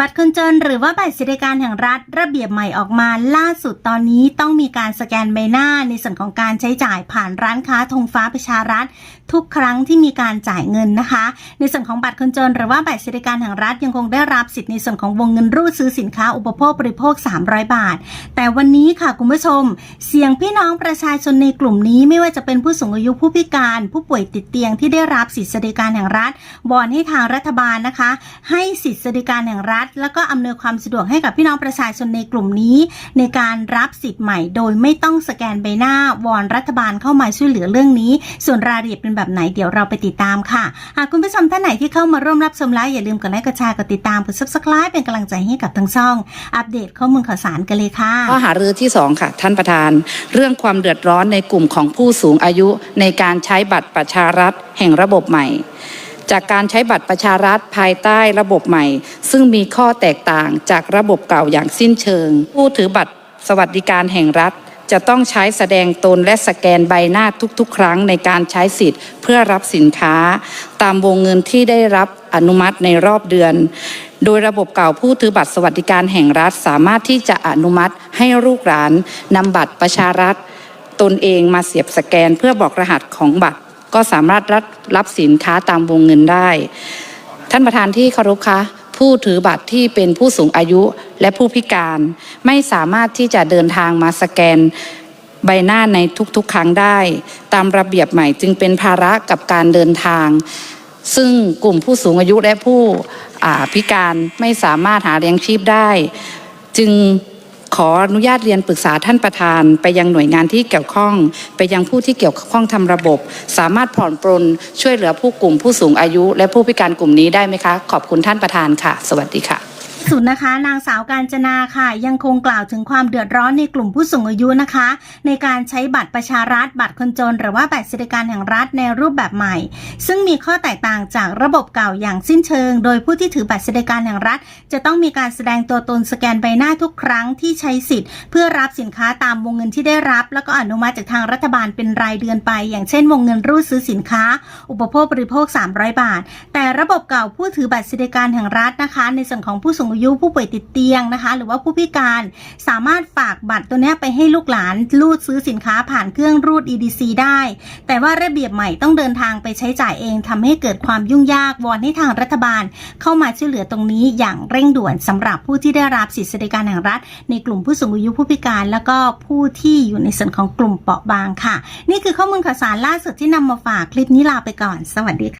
บัตรคนจนหรือว่าบัตรสวัสดิการแห่งรัฐระเบียบใหม่ออกมาล่าสุดตอนนี้ต้องมีการสแกนใบหน้าในส่วนของการใช้จ่ายผ่านร้านค้าธงฟ้าประชารัฐ ทุกครั้งที่มีการจ่ายเงินนะคะ ในส่วนของบัตรคนจนหรือว่าบัตรสวัสดิการแห่งรัฐยังคงได้รับสิทธิ์ในส่วนของวงเงินรูดซื้อสินค้าอุปโภคบริโภค 300 บาท แต่วันนี้ค่ะคุณผู้ชม เสียงพี่น้องประชาชนในกลุ่มนี้ไม่ว่าจะเป็นผู้สูงอายุผู้พิการ ผู้ป่วยติดเตียงที่ได้รับสิทธิสวัสดิการแห่งรัฐวอนให้ทางรัฐบาลนะคะ ให้สิทธิสวัสดิการแห่งรัฐแล้วก็อำนวยความสะดวกให้กับพี่น้องประชาชนในกลุ่มนี้ ในการรับสิทธิ์ใหม่โดยไม่ต้องสแกนใบหน้าวอนรัฐบาลเข้ามาช่วยเหลือเรื่องนี้ ส่วนรายละเอียดเป็นแบบไหนเดี๋ยวเราไปติดตามค่ะหากคุณผู้ชมท่านไหนที่เข้ามาร่วมรับชมไลฟ์อย่าลืมกดไลค์กดแชร์กดติดตามกด subscribe เป็นกำลังใจให้กับทั้งช่อง อัปเดตข้อมูลข่าวสารกันเลยค่ะข้อหารือที่สองค่ะ ท่านประธาน เรื่องความเดือดร้อนในกลุ่มของผู้สูงอายุในการใช้บัตรประชารัฐแห่งระบบใหม่ จากการใช้บัตรประชารัฐภายใต้ระบบใหม่ ซึ่งมีข้อแตกต่างจากระบบเก่าอย่างสิ้นเชิง ผู้ถือบัตรสวัสดิการแห่งรัฐ จะต้องใช้แสดงตนและสแกนใบหน้าทุกๆ ครั้งในการใช้สิทธิ์ เพื่อรับสินค้า ตามวงเงินที่ได้รับอนุมัติในรอบเดือน โดยระบบเก่าผู้ถือบัตรสวัสดิการแห่งรัฐ สามารถที่จะอนุมัติให้ลูกหลานนำบัตรประชารัฐ ตนเองมาเสียบสแกนเพื่อบอกรหัสของบัตร ก็สามารถรับรับสินค้าตามวงเงินได้ ท่านประธานที่เคารพคะผู้ถือบัตรที่เป็นผู้สูงอายุและผู้พิการ ไม่สามารถที่จะเดินทางมาสแกนใบหน้าในทุกๆ ครั้งได้ ตามระเบียบใหม่จึงเป็นภาระกับการเดินทาง ซึ่งกลุ่มผู้สูงอายุและผู้พิการไม่สามารถหาเลี้ยงชีพได้ จึง ขออนุญาตเรียนปรึกษาท่านประธาน ไปยังหน่วยงานที่เกี่ยวข้อง ไปยังผู้ที่เกี่ยวข้องทำระบบ สามารถผ่อนปรนช่วยเหลือผู้กลุ่มผู้สูงอายุ และผู้พิการกลุ่มนี้ได้ไหมคะ ขอบคุณท่านประธานค่ะ สวัสดีค่ะ สุดนะคะ นางสาวการจนาค่ะ ยังคงกล่าวถึงความเดือดร้อนในกลุ่มผู้สูงอายุนะคะ ในการใช้บัตรประชารัฐ บัตรคนจน หรือว่าบัตรสวัสดิการแห่งรัฐในรูปแบบใหม่ ซึ่งมีข้อแตกต่างจากระบบเก่าอย่างสิ้นเชิง โดยผู้ที่ถือบัตรสวัสดิการแห่งรัฐ จะต้องมีการแสดงตัวตนสแกนใบหน้าทุกครั้งที่ใช้สิทธิ์ เพื่อรับสินค้าตามวงเงินที่ได้รับ แล้วก็อนุมัติจากทางรัฐบาลเป็นรายเดือนไป อย่างเช่นวงเงินรูดซื้อสินค้า อุปโภคบริโภค 300 บาท แต่ระบบเก่าผู้ถือบัตรสวัสดิการแห่งรัฐนะคะ ในส่วนของผู้สูงยุผู้ป่วยติดเตียงนะคะ หรือว่าผู้พิการสามารถฝากบัตรตัวนี้ไปให้ลูกหลานรูดซื้อสินค้าผ่านเครื่องรูด EDC ได้ แต่ว่าระเบียบใหม่ต้องเดินทางไปใช้จ่ายเองทำให้เกิดความยุ่งยากวอนให้ทางรัฐบาล เข้ามาช่วยเหลือตรงนี้อย่างเร่งด่วนสำหรับผู้ที่ได้รับสิทธิสวัสดิการแห่งรัฐ ในกลุ่มผู้สูงอายุผู้พิการแล้วก็ผู้ที่อยู่ในส่วนของกลุ่มเปราะบางค่ะ นี่คือข้อมูลข่าวสารล่าสุดที่นำมาฝากคลิปนี้ลาไปก่อน สวัสดีค่ะ